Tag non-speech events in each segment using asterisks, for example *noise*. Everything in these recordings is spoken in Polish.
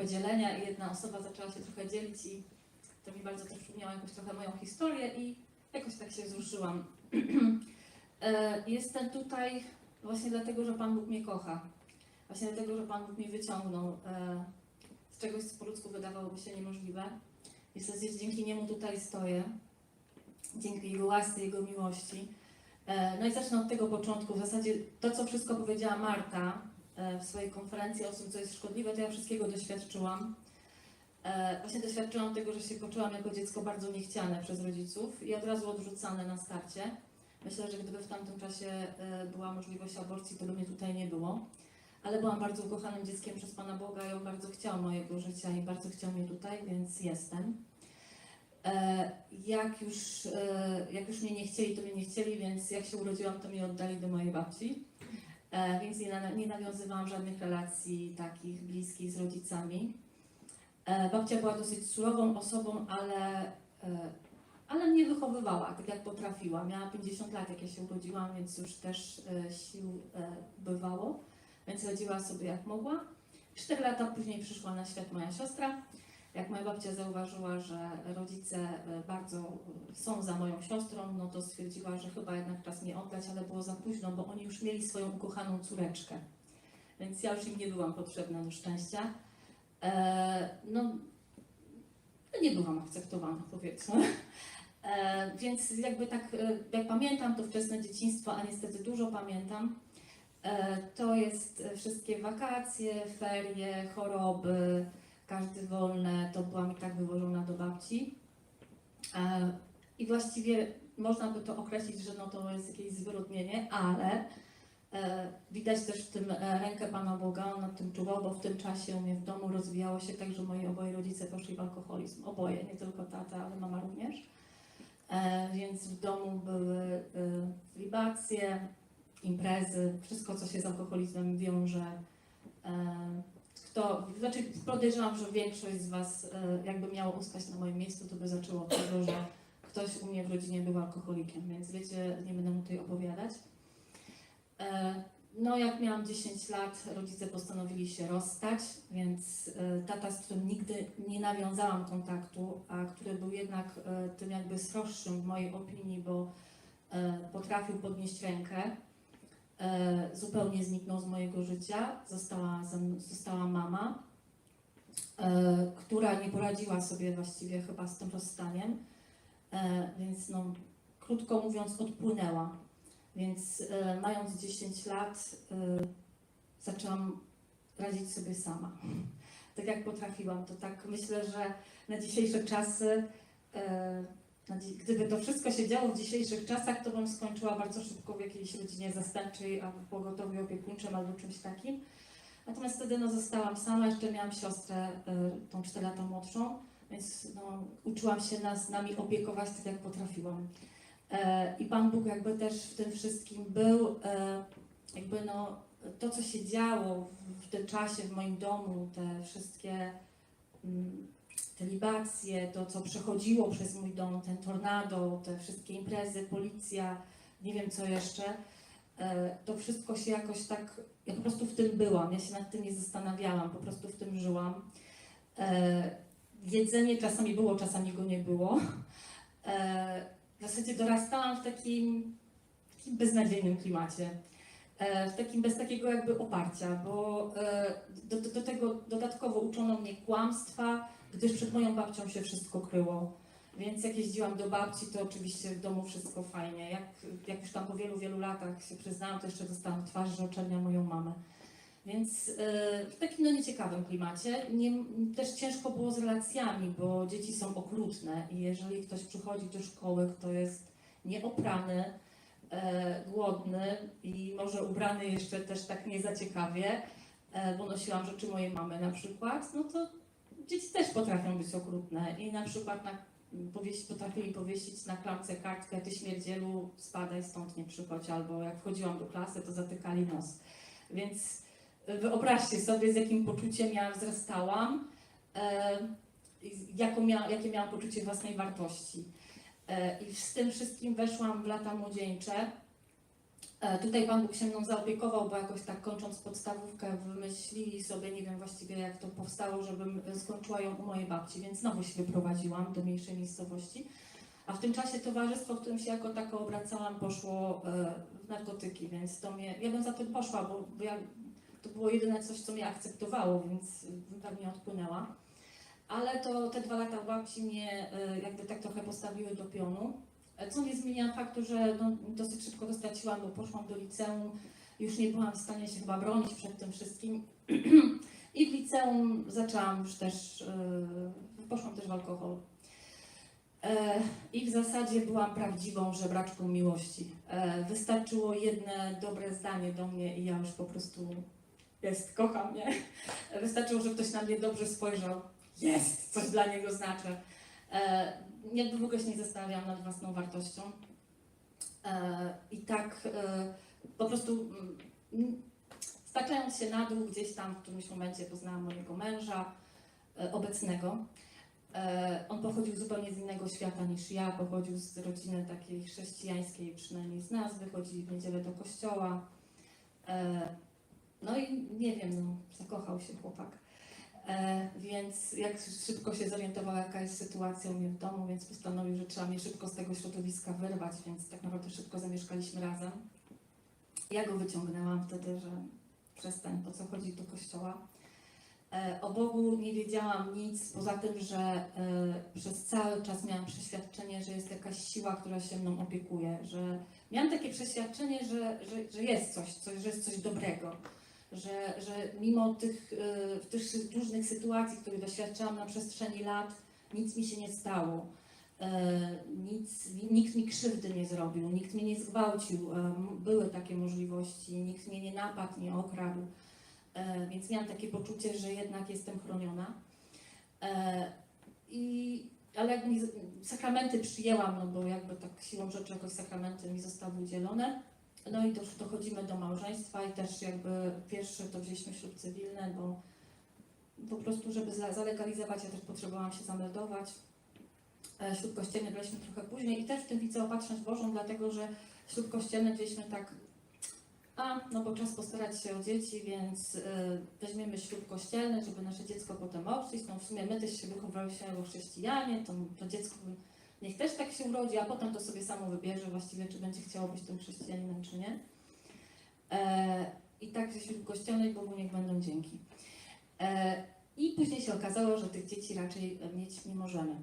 grupę dzielenia i jedna osoba zaczęła się trochę dzielić i to mi bardzo też przypomniało jakąś trochę moją historię i jakoś tak się wzruszyłam. *clears throat* E, Jestem tutaj właśnie dlatego, że Pan Bóg mnie kocha. Właśnie dlatego, że Pan Bóg mnie wyciągnął e, z czegoś, co po ludzku wydawałoby się niemożliwe. I w dzięki Niemu tutaj stoję. Dzięki Jego łasce, Jego miłości. E, No i zacznę od tego początku. W zasadzie to, co wszystko powiedziała Marta w swojej konferencji o tym, co jest szkodliwe, to ja wszystkiego doświadczyłam. E, Właśnie doświadczyłam tego, że się poczułam jako dziecko bardzo niechciane przez rodziców i od razu odrzucane na starcie. Myślę, że gdyby w tamtym czasie e, była możliwość aborcji, to by mnie tutaj nie było. Ale byłam bardzo ukochanym dzieckiem przez Pana Boga i On bardzo chciał mojego życia i bardzo chciał mnie tutaj, więc jestem. E, Jak już, e, jak już mnie nie chcieli, to mnie nie chcieli, więc jak się urodziłam, to mnie oddali do mojej babci. E, Więc nie, nie nawiązywałam żadnych relacji takich bliskich z rodzicami. E, Babcia była dosyć surową osobą, ale, e, ale mnie wychowywała tak jak potrafiła. Miała 50 lat, jak ja się urodziłam, więc już też sił bywało, więc radziła sobie jak mogła. Cztery lata później przyszła na świat moja siostra. Jak moja babcia zauważyła, że rodzice e, bardzo e, są za moją siostrą, no to stwierdziła, że chyba jednak czas mnie oddać, ale było za późno, bo oni już mieli swoją ukochaną córeczkę. Więc ja już im nie byłam potrzebna do szczęścia. E, no, nie byłam akceptowana, powiedzmy. E, więc jakby tak, jak pamiętam to wczesne dzieciństwo, a niestety dużo pamiętam, to jest wszystkie wakacje, ferie, choroby, każdy wolne, to byłam i tak wywożona do babci. E, I właściwie można by to określić, że no to jest jakieś zwyrodnienie, ale e, widać też w tym e, rękę Pana Boga, on nad tym czuwał, bo w tym czasie u mnie w domu rozwijało się tak, że moi oboje rodzice poszli w alkoholizm. Oboje, nie tylko tata, ale mama również. Więc w domu były libacje, imprezy, wszystko co się z alkoholizmem wiąże. Kto, znaczy podejrzewam, że większość z Was e, jakby miało ustać na moim miejscu, to by zaczęło od tego, że ktoś u mnie w rodzinie był alkoholikiem, więc wiecie, nie będę mu tutaj opowiadać. E, No, jak miałam 10 lat, rodzice postanowili się rozstać, więc e, tata, z którym nigdy nie nawiązałam kontaktu, a który był jednak tym jakby sroższym w mojej opinii, bo potrafił podnieść rękę, zupełnie zniknął z mojego życia. Została, została mama, e, która nie poradziła sobie właściwie chyba z tym rozstaniem, e, więc no, krótko mówiąc, odpłynęła. Więc e, mając 10 lat, e, zaczęłam radzić sobie sama. Tak jak potrafiłam. To tak myślę, że na dzisiejsze czasy, e, gdyby to wszystko się działo w dzisiejszych czasach, to bym skończyła bardzo szybko w jakiejś rodzinie zastępczej albo pogotowiu opiekuńczym albo czymś takim. Natomiast wtedy no, zostałam sama, jeszcze miałam siostrę, e, tą 4 lata młodszą, więc no, uczyłam się nas, nami opiekować tak jak potrafiłam. E, I Pan Bóg jakby też w tym wszystkim był, e, jakby no, to co się działo w, w tym czasie w moim domu, te wszystkie mm, te libacje, to co przechodziło przez mój dom, ten tornado, te wszystkie imprezy, policja, nie wiem co jeszcze, e, to wszystko się jakoś tak, ja po prostu w tym byłam, ja się nad tym nie zastanawiałam, po prostu w tym żyłam. E, Jedzenie czasami było, czasami go nie było. E, w zasadzie dorastałam w takim, takim beznadziejnym klimacie. W takim bez takiego jakby oparcia, bo do, do, do tego dodatkowo uczono mnie kłamstwa, gdyż przed moją babcią się wszystko kryło. Więc jak jeździłam do babci, to oczywiście w domu wszystko fajnie. Jak, jak już tam po wielu, wielu latach się przyznałam, to jeszcze dostałam twarz, że oczernia moją mamę. Więc e, w takim no nieciekawym klimacie. Nie, też ciężko było z relacjami, bo dzieci są okrutne i jeżeli ktoś przychodzi do szkoły, kto jest nieoprany, e, głodny i może ubrany jeszcze też tak nie za ciekawie, e, bo nosiłam rzeczy mojej mamy na przykład, no to dzieci też potrafią być okrutne i na przykład na, powieś, potrafili powiesić na klamce kartkę ty śmierdzielu, spadaj stąd, nie przychodź, albo jak wchodziłam do klasy, to zatykali nos. Więc wyobraźcie sobie, z jakim poczuciem ja wzrastałam, e, mia, jakie miałam poczucie własnej wartości. E, I z tym wszystkim weszłam w lata młodzieńcze. E, Tutaj Pan Bóg się mną zaopiekował, bo jakoś tak kończąc podstawówkę wymyślili sobie, nie wiem właściwie jak to powstało, żebym skończyła ją u mojej babci, więc znowu się wyprowadziłam do mniejszej miejscowości. A w tym czasie towarzystwo, w którym się jako tako obracałam, poszło e, w narkotyki, więc to mnie, ja bym za tym poszła, bo, ja, to było jedyne coś, co mnie akceptowało, więc bym tam nie odpłynęła. Ale to te dwa lata babci mnie e, jakby tak trochę postawiły do pionu. Co nie zmienia faktu, że no, dosyć szybko to straciłam, bo poszłam do liceum, już nie byłam w stanie się chyba bronić przed tym wszystkim. *clears throat* I w liceum zaczęłam już też, yy, poszłam też w alkohol. E, I w zasadzie byłam prawdziwą żebraczką miłości. E, Wystarczyło jedne dobre zdanie do mnie i ja już po prostu jest, kocham mnie. Wystarczyło, że ktoś na mnie dobrze spojrzał. Jest, coś dla niego znaczy. Jakby w ogóle się nie zastanawiałam nad własną wartością. E, I tak e, po prostu mm, staczając się na dół, gdzieś tam w którymś momencie poznałam mojego męża e, obecnego. On pochodził zupełnie z innego świata niż ja, pochodził z rodziny takiej chrześcijańskiej, przynajmniej z nazwy, chodzili w niedzielę do kościoła. No i nie wiem, no, zakochał się chłopak. E, więc jak szybko się zorientował, jaka jest sytuacja u mnie w domu, więc postanowił, że trzeba mnie szybko z tego środowiska wyrwać, więc tak naprawdę szybko zamieszkaliśmy razem. Ja go wyciągnęłam wtedy, że przestań, po co chodzić do kościoła. E, o Bogu nie wiedziałam nic, poza tym, że e, przez cały czas miałam przeświadczenie, że jest jakaś siła, która się mną opiekuje, że miałam takie przeświadczenie, że, że, że jest coś, coś, że jest coś dobrego że, że mimo tych, y, tych różnych sytuacji, których doświadczałam na przestrzeni lat, nic mi się nie stało. E, Nic, nikt mi krzywdy nie zrobił, nikt mnie nie zgwałcił. e, Były takie możliwości, nikt mnie nie napadł, nie okradł. E, Więc miałam takie poczucie, że jednak jestem chroniona. E, I, ale jakby mi sakramenty przyjęłam, no bo jakby tak siłą rzeczy jakoś sakramenty mi zostały udzielone. No i dochodzimy do małżeństwa i też jakby pierwszy to wzięliśmy ślub cywilny, bo po prostu, żeby za- zalegalizować, ja też potrzebowałam się zameldować. E, Ślub kościelny braliśmy trochę później i też w tym widzę opatrzność Bożą, dlatego że ślub kościelny wzięliśmy tak, a no bo czas postarać się o dzieci, więc y, weźmiemy ślub kościelny, żeby nasze dziecko potem ochrzcić. No w sumie my też się wychowaliśmy jako chrześcijanie, to, to dziecko niech też tak się urodzi, a potem to sobie samo wybierze właściwie, czy będzie chciało być tym chrześcijaninem, czy nie. E, I tak że ślub kościelny Bogu niech będą dzięki. E, I później się okazało, że tych dzieci raczej e, mieć nie możemy.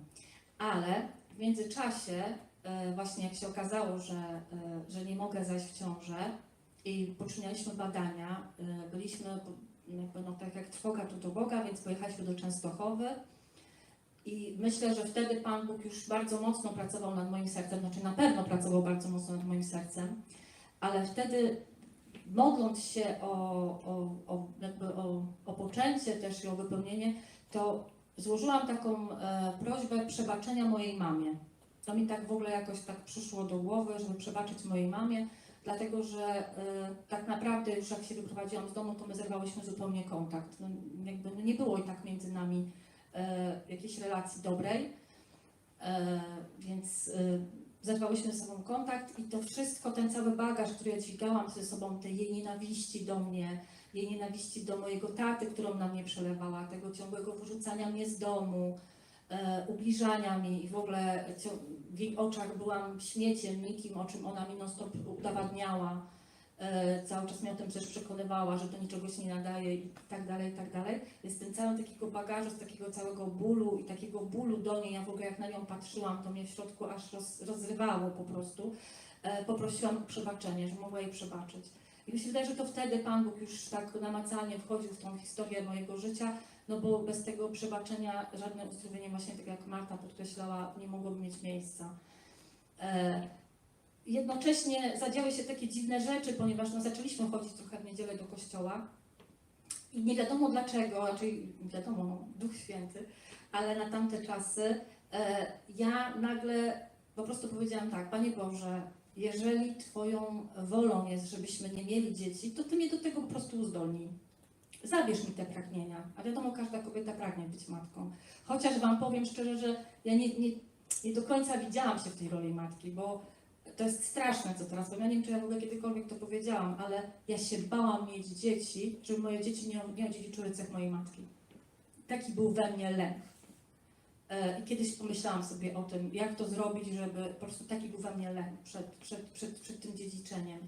Ale w międzyczasie, e, właśnie jak się okazało, że, e, że nie mogę zajść w ciążę i poczynialiśmy badania, e, byliśmy no, tak jak trwoga tu do Boga, więc pojechaliśmy do Częstochowy. I myślę, że wtedy Pan Bóg już bardzo mocno pracował nad moim sercem, znaczy na pewno pracował bardzo mocno nad moim sercem, ale wtedy modląc się o, o, o, o, o poczęcie też i o wypełnienie, to złożyłam taką e, prośbę przebaczenia mojej mamie. To mi tak w ogóle jakoś tak przyszło do głowy, żeby przebaczyć mojej mamie, dlatego że e, tak naprawdę już jak się wyprowadziłam z domu, to my zerwałyśmy zupełnie kontakt. No, jakby no nie było i tak między nami jakiejś relacji dobrej, e, więc e, zerwałyśmy ze sobą kontakt i to wszystko, ten cały bagaż, który ja dźwigałam ze sobą, tej jej nienawiści do mnie, jej nienawiści do mojego taty, którą na mnie przelewała, tego ciągłego wyrzucania mnie z domu, e, ubliżania mi i w ogóle w jej oczach byłam śmieciem, nikim, o czym ona mi non udowadniała. E, cały czas mnie o tym też przekonywała, że do niczego się nie nadaje i tak dalej, i tak dalej. Więc ten cały takiego bagażu, z takiego całego bólu i takiego bólu do niej, ja w ogóle jak na nią patrzyłam, to mnie w środku aż roz, rozrywało po prostu. E, poprosiłam o przebaczenie, że mogła jej przebaczyć. I mi się wydaje, że to wtedy Pan Bóg już tak namacalnie wchodził w tą historię mojego życia, no bo bez tego przebaczenia żadne uzdrowienie, właśnie tak jak Marta podkreślała, nie mogłoby mieć miejsca. Jednocześnie zadziały się takie dziwne rzeczy, ponieważ no, zaczęliśmy chodzić trochę w niedzielę do kościoła i nie wiadomo dlaczego, raczej wiadomo, no, Duch Święty, ale na tamte czasy e, ja nagle po prostu powiedziałam tak, Panie Boże, jeżeli Twoją wolą jest, żebyśmy nie mieli dzieci, to Ty mnie do tego po prostu uzdolnij. Zabierz mi te pragnienia. A wiadomo, każda kobieta pragnie być matką. Chociaż Wam powiem szczerze, że ja nie, nie, nie do końca widziałam się w tej roli matki, bo to jest straszne, co teraz powiem. Ja nie wiem, czy ja w ogóle kiedykolwiek to powiedziałam, ale ja się bałam mieć dzieci, żeby moje dzieci nie, nie odziedziczyły cech mojej matki. Taki był we mnie lęk. E, I kiedyś pomyślałam sobie o tym, jak to zrobić, żeby po prostu taki był we mnie lęk przed, przed, przed, przed tym dziedziczeniem.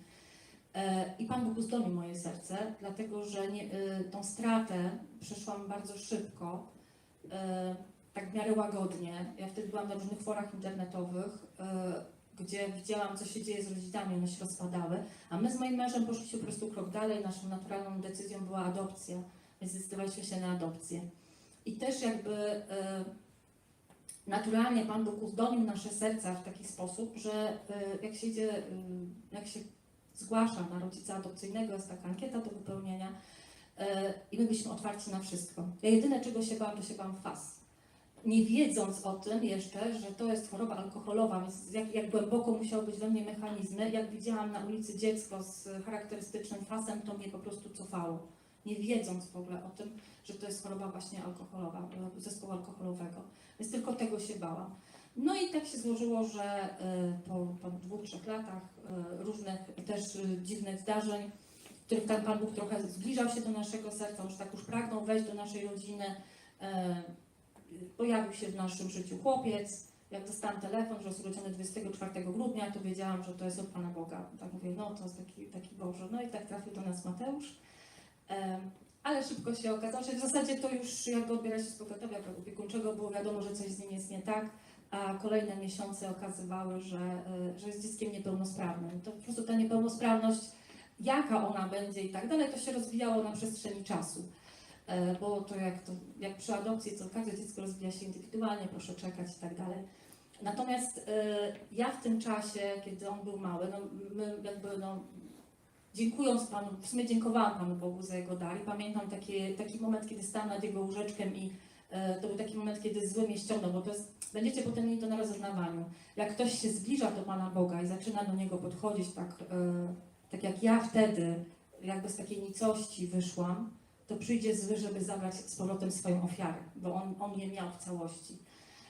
E, I Pan Bóg uzdolnił moje serce, dlatego że nie, e, tą stratę przeszłam bardzo szybko, tak w miarę łagodnie. Ja wtedy byłam na różnych forach internetowych, gdzie widziałam, co się dzieje z rodzinami, one się rozpadały, a my z moim mężem poszliśmy po prostu krok dalej. Naszą naturalną decyzją była adopcja, więc zdecydowaliśmy się na adopcję. I też jakby e, naturalnie Pan Bóg uzdolnił nasze serca w taki sposób, że e, jak się idzie, e, jak się zgłasza na rodzica adopcyjnego, jest taka ankieta do wypełnienia e, i my byliśmy otwarci na wszystko. Ja jedyne czego się bałam, to się bałam faz. Nie wiedząc o tym jeszcze, że to jest choroba alkoholowa, więc jak, jak głęboko musiały być we mnie mechanizmy, jak widziałam na ulicy dziecko z charakterystycznym fasem, to mnie po prostu cofało. Nie wiedząc w ogóle o tym, że to jest choroba właśnie alkoholowa, e, zespołu alkoholowego. Więc tylko tego się bałam. No i tak się złożyło, że e, po, po dwóch, trzech latach e, różnych też dziwnych zdarzeń, w których tam Pan Bóg trochę zbliżał się do naszego serca, już tak już pragnął wejść do naszej rodziny, pojawił się w naszym życiu chłopiec. Jak dostałam telefon, że jest urodzony 24 grudnia, to wiedziałam, że to jest od Pana Boga. Tak mówię, no to jest taki, taki Boże. No i tak trafił do nas Mateusz. Ale szybko się okazało, że w zasadzie to już jakby odbiera się z pogotowia opiekuńczego, było wiadomo, że coś z nim jest nie tak, a kolejne miesiące okazywały, że, e, że jest dzieckiem niepełnosprawnym. To po prostu ta niepełnosprawność, jaka ona będzie i tak dalej, to się rozwijało na przestrzeni czasu. E, Bo to jak, to jak przy adopcji, to każde dziecko rozwija się indywidualnie, proszę czekać i tak dalej. Natomiast e, ja w tym czasie, kiedy on był mały, no my jakby no, dziękując Panu, w sumie dziękowałam Panu Bogu za jego dar i pamiętam taki, taki moment, kiedy stałam nad jego łóżeczkiem i e, to był taki moment, kiedy zły mnie ściągnął, bo to jest, będziecie potem mieli to na rozeznawaniu. Jak ktoś się zbliża do Pana Boga i zaczyna do Niego podchodzić tak, tak jak ja wtedy, jakby z takiej nicości wyszłam, to przyjdzie zły, żeby zabrać z powrotem swoją ofiarę, bo on, on je miał w całości.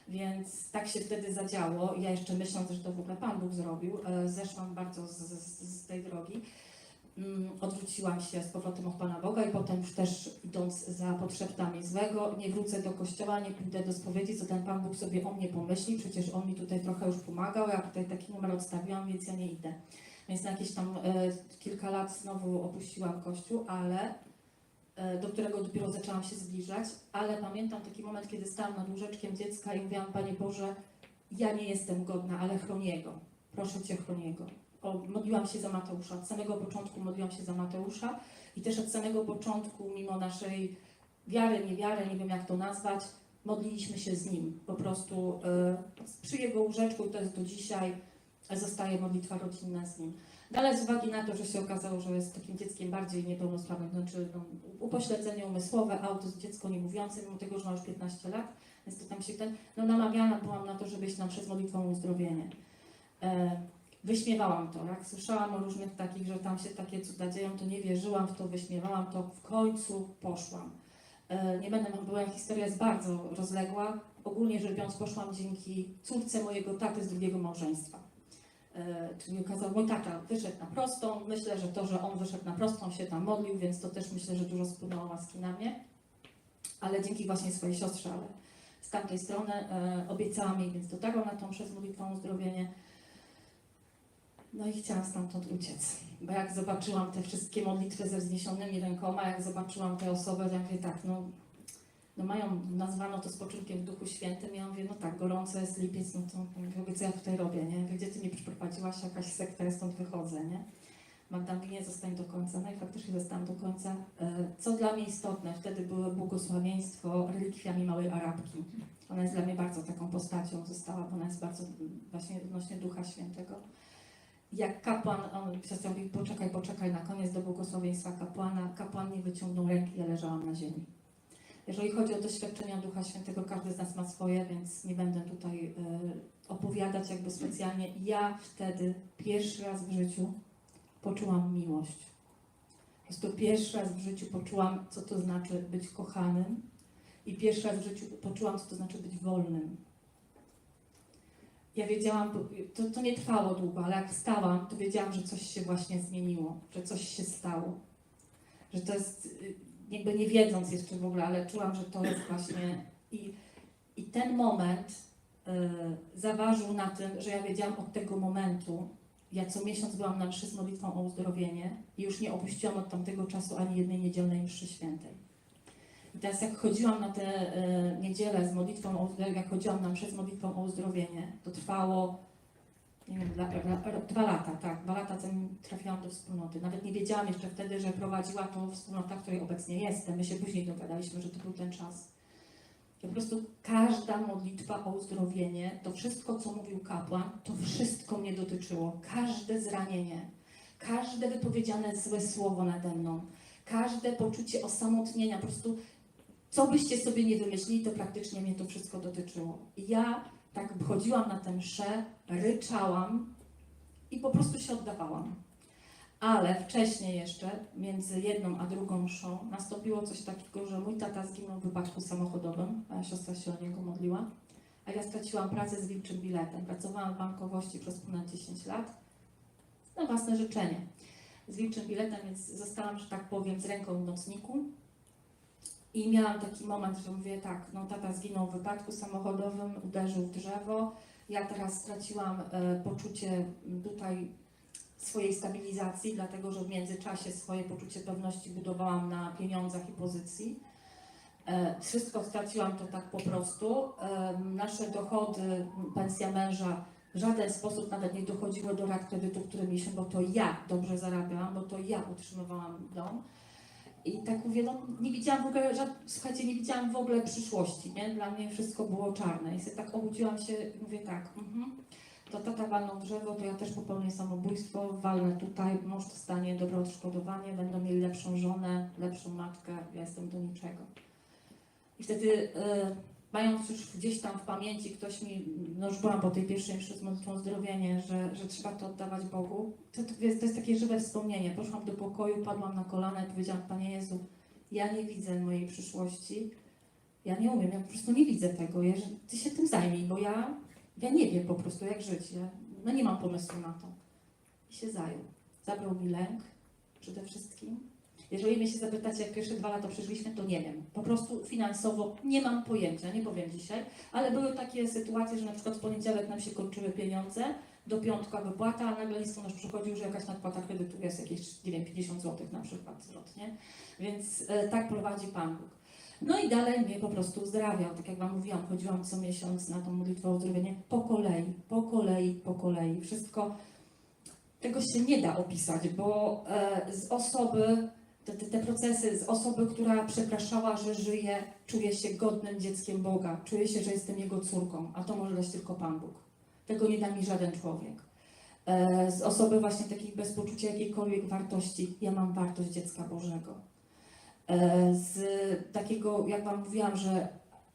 Więc tak się wtedy zadziało. Ja jeszcze myśląc, że to w ogóle Pan Bóg zrobił, e, zeszłam bardzo z, z, tej drogi. Mm, Odwróciłam się z powrotem od Pana Boga i potem już też idąc za podszeptami złego, nie wrócę do kościoła, nie pójdę do spowiedzi, co ten Pan Bóg sobie o mnie pomyśli, przecież On mi tutaj trochę już pomagał, ja tutaj taki numer odstawiłam, więc ja nie idę. Więc na jakieś tam e, kilka lat znowu opuściłam kościół, ale do którego dopiero zaczęłam się zbliżać, ale pamiętam taki moment, kiedy stałam nad łóżeczkiem dziecka i mówiłam, Panie Boże, ja nie jestem godna, ale chroń Jego. Proszę Cię, chroń Jego. O, modliłam się za Mateusza. Od samego początku modliłam się za Mateusza i też od samego początku, mimo naszej wiary, niewiary, nie wiem jak to nazwać, modliliśmy się z Nim. Po prostu e, przy Jego łóżeczku to jest do dzisiaj, zostaje modlitwa rodzinna z Nim. Ale z uwagi na to, że się okazało, że jest takim dzieckiem bardziej niepełnosprawnym, znaczy no, upośledzenie umysłowe, autyzm, dziecko niemówiące, mimo tego, że ma już 15 lat, więc to tam się ten, no namawiana byłam na to, żeby iść nam przez modlitwą uzdrowienie. E, wyśmiewałam to, jak słyszałam o różnych takich, że tam się takie cuda dzieją, to nie wierzyłam w to, wyśmiewałam to, w końcu poszłam. E, nie będę była, historia jest bardzo rozległa. Ogólnie rzecz biorąc, poszłam dzięki córce mojego taty z drugiego małżeństwa. E, czyli okazał, mój tata wyszedł na prostą. Myślę, że to, że on wyszedł na prostą, się tam modlił, więc to też myślę, że dużo spłynęło łaski na mnie. Ale dzięki właśnie swojej siostrze, ale z tamtej strony e, obiecałam jej, więc dotarłam na tą przez modlitwą uzdrowienie. No i chciałam stamtąd uciec, bo jak zobaczyłam te wszystkie modlitwy ze wzniesionymi rękoma, jak zobaczyłam te osoby, to ja tak, no, no mają, nazwano to spoczynkiem w Duchu Świętym, ja mówię, no tak, gorąco jest lipiec, no to mówię, co ja tutaj robię, nie? Gdzie ty mnie przyprowadziłaś, jakaś sekta, ja stąd wychodzę, nie? Magdalenie zostań do końca, no i faktycznie zostałam do końca. E, Co dla mnie istotne, wtedy było błogosławieństwo relikwiami Małej Arabki. Ona jest dla mnie bardzo taką postacią została, bo ona jest bardzo właśnie odnośnie Ducha Świętego. Jak kapłan, on siostra mówi, poczekaj, poczekaj, na koniec do błogosławieństwa kapłana, kapłan nie wyciągnął ręki, ja leżałam na ziemi. Jeżeli chodzi o doświadczenia Ducha Świętego, każdy z nas ma swoje, więc nie będę tutaj e, opowiadać jakby specjalnie. Ja wtedy pierwszy raz w życiu poczułam miłość. Po prostu pierwszy raz w życiu poczułam, co to znaczy być kochanym i pierwszy raz w życiu poczułam, co to znaczy być wolnym. ja wiedziałam, to, to nie trwało długo, ale jak wstałam, to wiedziałam, że coś się właśnie zmieniło, że coś się stało. Że to jest, y, jakby nie wiedząc jeszcze w ogóle, ale czułam, że to jest właśnie. I, i ten moment y, zaważył na tym, że ja wiedziałam od tego momentu, ja co miesiąc byłam na mszy z modlitwą o uzdrowienie i już nie opuściłam od tamtego czasu ani jednej niedzielnej mszy świętej. I teraz jak chodziłam na te y, niedzielę z modlitwą o uzdrowienie, jak chodziłam na mszę z modlitwą o uzdrowienie, to trwało nie wiem, dla, dwa lata, tak, dwa lata zanim trafiłam do wspólnoty. Nawet nie wiedziałam jeszcze wtedy, że prowadziła to wspólnota, w której obecnie jestem. My się później dogadaliśmy, że to był ten czas. I po prostu każda modlitwa o uzdrowienie, to wszystko, co mówił kapłan, to wszystko mnie dotyczyło. Każde zranienie, każde wypowiedziane złe słowo nade mną, każde poczucie osamotnienia, po prostu co byście sobie nie wymyślili, to praktycznie mnie to wszystko dotyczyło. I ja tak chodziłam na tę mszę, ryczałam i po prostu się oddawałam. Ale wcześniej jeszcze, między jedną a drugą mszą, nastąpiło coś takiego, że mój tata zginął w wypadku samochodowym, a siostra się o niego modliła, a ja straciłam pracę z wilczym biletem. Pracowałam w bankowości przez ponad 10 lat na własne życzenie. Z wilczym biletem, więc zostałam, że tak powiem, z ręką w nocniku. I miałam taki moment, że mówię tak, no tata zginął w wypadku samochodowym, uderzył w drzewo. Ja teraz straciłam e, poczucie tutaj swojej stabilizacji, dlatego że w międzyczasie swoje poczucie pewności budowałam na pieniądzach i pozycji. E, wszystko straciłam to tak po prostu. E, nasze dochody, pensja męża w żaden sposób nawet nie dochodziły do rat kredytu, które mieliśmy, bo to ja dobrze zarabiałam, bo to ja utrzymywałam dom. I tak mówię, no nie widziałam w ogóle, słuchajcie, nie widziałam w ogóle przyszłości, nie? Dla mnie wszystko było czarne. I sobie tak obudziłam się i mówię tak, mhm, to tata walną drzewo, to ja też popełnię samobójstwo, walnę tutaj, mąż dostanie dobre odszkodowanie, będą mieli lepszą żonę, lepszą matkę, ja jestem do niczego. I wtedy, e, mając już gdzieś tam w pamięci, ktoś mi, no już byłam po tej pierwszej mszy z modlitwą zdrowienie, że, że trzeba to oddawać Bogu, to, to, jest, to jest takie żywe wspomnienie. Poszłam do pokoju, padłam na kolana i powiedziałam, Panie Jezu, ja nie widzę mojej przyszłości, ja nie umiem, ja po prostu nie widzę tego, ja, Ty się tym zajmij, bo ja, ja nie wiem po prostu jak żyć, ja, no nie mam pomysłu na to. I się zajął. Zabrał mi lęk przede wszystkim. Jeżeli mnie się zapytacie, jak pierwsze dwa lata przeżyliśmy, to nie wiem. Po prostu finansowo nie mam pojęcia, nie powiem dzisiaj, ale były takie sytuacje, że na przykład w poniedziałek nam się kończyły pieniądze, do piątka wypłata, a nagle listonosz przychodził, że jakaś nadpłata kredytu jest jakieś, nie wiem, 50 zł na przykład zwrotnie. Więc e, tak prowadzi Pan Bóg. No i dalej mnie po prostu uzdrawiał. Tak jak Wam mówiłam, chodziłam co miesiąc na tą modlitwę o uzdrowienie po kolei, po kolei, po kolei. Wszystko tego się nie da opisać, bo e, z osoby, te, te, procesy, z osoby, która przepraszała, że żyje, czuję się godnym dzieckiem Boga, czuję się, że jestem Jego córką, a to może dać tylko Pan Bóg. Tego nie da mi żaden człowiek. E, z osoby właśnie takiej bez poczucia jakiejkolwiek wartości, ja mam wartość dziecka Bożego. E, z takiego, jak Wam mówiłam, że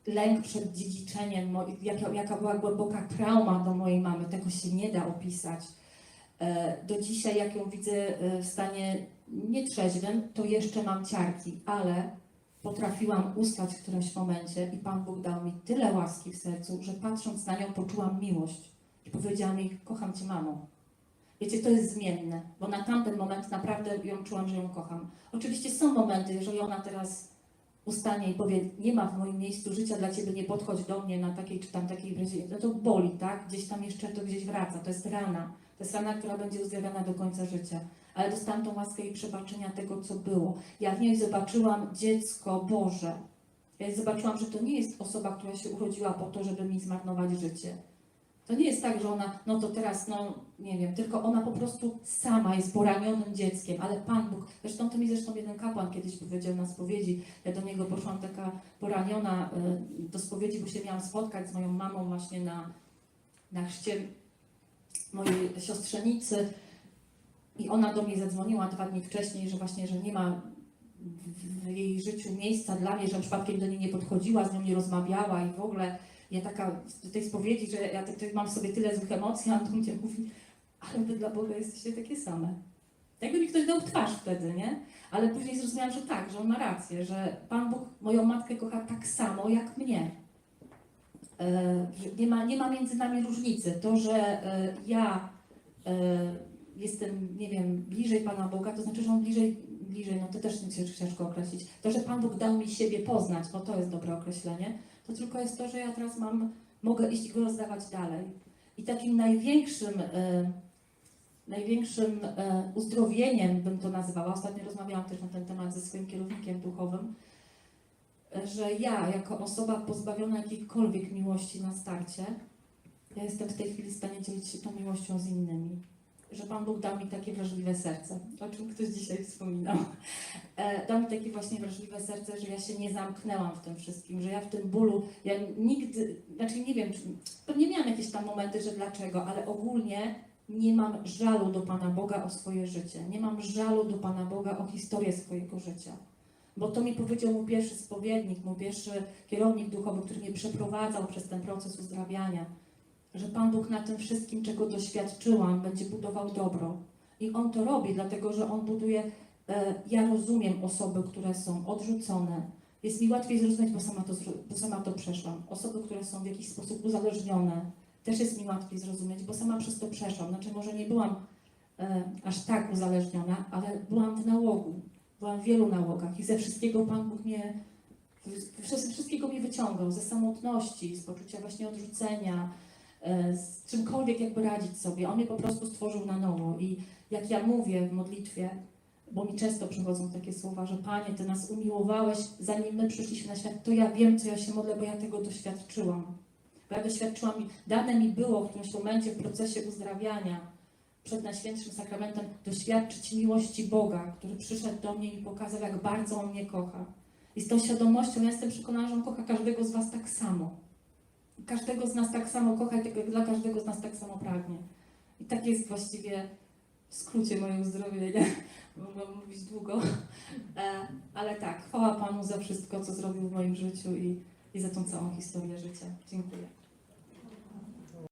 lęk przed dziedziczeniem, jaka, jaka była głęboka trauma do mojej mamy, tego się nie da opisać. E, Do dzisiaj, jak ją widzę w stanie nietrzeźwym, to jeszcze mam ciarki, ale potrafiłam ustać w którymś momencie i Pan Bóg dał mi tyle łaski w sercu, że patrząc na nią poczułam miłość i powiedziałam jej, kocham Cię mamo. Wiecie, to jest zmienne, bo na tamten moment naprawdę ją czułam, że ją kocham. Oczywiście są momenty, jeżeli ona teraz ustanie i powie, nie ma w moim miejscu życia dla Ciebie, nie podchodź do mnie na takiej czy tam takiej no to boli, tak? Gdzieś tam jeszcze to gdzieś wraca, to jest rana. To jest rana, która będzie uzdrawiana do końca życia. Ale dostałam tą łaskę i przebaczenia tego, co było. Ja w niej zobaczyłam dziecko Boże. Ja zobaczyłam, że to nie jest osoba, która się urodziła po to, żeby mi zmarnować życie. To nie jest tak, że ona, no to teraz, no nie wiem, tylko ona po prostu sama jest poranionym dzieckiem, ale Pan Bóg, zresztą to mi zresztą jeden kapłan kiedyś powiedział na spowiedzi, ja do niego poszłam taka poraniona y, do spowiedzi, bo się miałam spotkać z moją mamą właśnie na, na chrzcie mojej siostrzenicy i ona do mnie zadzwoniła dwa dni wcześniej, że właśnie, że nie ma w- jej życiu miejsca dla mnie, że przypadkiem do niej nie podchodziła, z nią nie rozmawiała i w ogóle ja taka do tej spowiedzi, że ja tak, tak mam w sobie tyle złych emocji, a on do mnie mówi, ale wy dla Boga jesteście takie same. Jakby mi ktoś dał twarz wtedy, nie? Ale później zrozumiałam, że tak, że on ma rację, że Pan Bóg moją matkę kocha tak samo jak mnie. E, nie ma, nie ma między nami różnicy. To, że e, ja e, jestem, nie wiem, bliżej Pana Boga, to znaczy, że On bliżej, bliżej, no to też cięż- ciężko określić. To, że Pan Bóg dał mi siebie poznać, bo to jest dobre określenie, to tylko jest to, że ja teraz mam, mogę iść i Go rozdawać dalej. I takim największym, e, największym e, uzdrowieniem bym to nazwała, ostatnio rozmawiałam też na ten temat ze swoim kierownikiem duchowym, że ja jako osoba pozbawiona jakiejkolwiek miłości na starcie, ja jestem w tej chwili w stanie dzielić się tą miłością z innymi. Że Pan Bóg dał mi takie wrażliwe serce, o czym ktoś dzisiaj wspominał. E, dał mi takie właśnie wrażliwe serce, że ja się nie zamknęłam w tym wszystkim, że ja w tym bólu, ja nigdy, znaczy nie wiem, czy, pewnie miałam jakieś tam momenty, że dlaczego, ale ogólnie nie mam żalu do Pana Boga o swoje życie. Nie mam żalu do Pana Boga o historię swojego życia. Bo to mi powiedział mój pierwszy spowiednik, mój pierwszy kierownik duchowy, który mnie przeprowadzał przez ten proces uzdrawiania, że Pan Bóg na tym wszystkim, czego doświadczyłam, będzie budował dobro. I On to robi, dlatego że On buduje, e, ja rozumiem osoby, które są odrzucone. Jest mi łatwiej zrozumieć, bo sama, to, bo sama to przeszłam. Osoby, które są w jakiś sposób uzależnione, też jest mi łatwiej zrozumieć, bo sama przez to przeszłam. Znaczy może nie byłam e, aż tak uzależniona, ale byłam w nałogu. Byłam w wielu nałogach i ze wszystkiego Pan Bóg mnie, ze wszystkiego mnie wyciągał, ze samotności, z poczucia właśnie odrzucenia, e, z czymkolwiek jakby radzić sobie. On mnie po prostu stworzył na nowo i jak ja mówię w modlitwie, bo mi często przychodzą takie słowa, że Panie, Ty nas umiłowałeś, zanim my przyszliśmy na świat, to ja wiem, co ja się modlę, bo ja tego doświadczyłam. Bo ja doświadczyłam, dane mi było w którymś momencie w procesie uzdrawiania, przed Najświętszym Sakramentem, doświadczyć miłości Boga, który przyszedł do mnie i pokazał, jak bardzo On mnie kocha. I z tą świadomością ja jestem przekonana, że On kocha każdego z Was tak samo. Każdego z nas tak samo kocha i tak dla każdego z nas tak samo pragnie. I tak jest właściwie w skrócie moje uzdrowienie. *laughs* Mogłam mówić długo. E, ale tak, chwała Panu za wszystko, co zrobił w moim życiu i, i za tą całą historię życia. Dziękuję.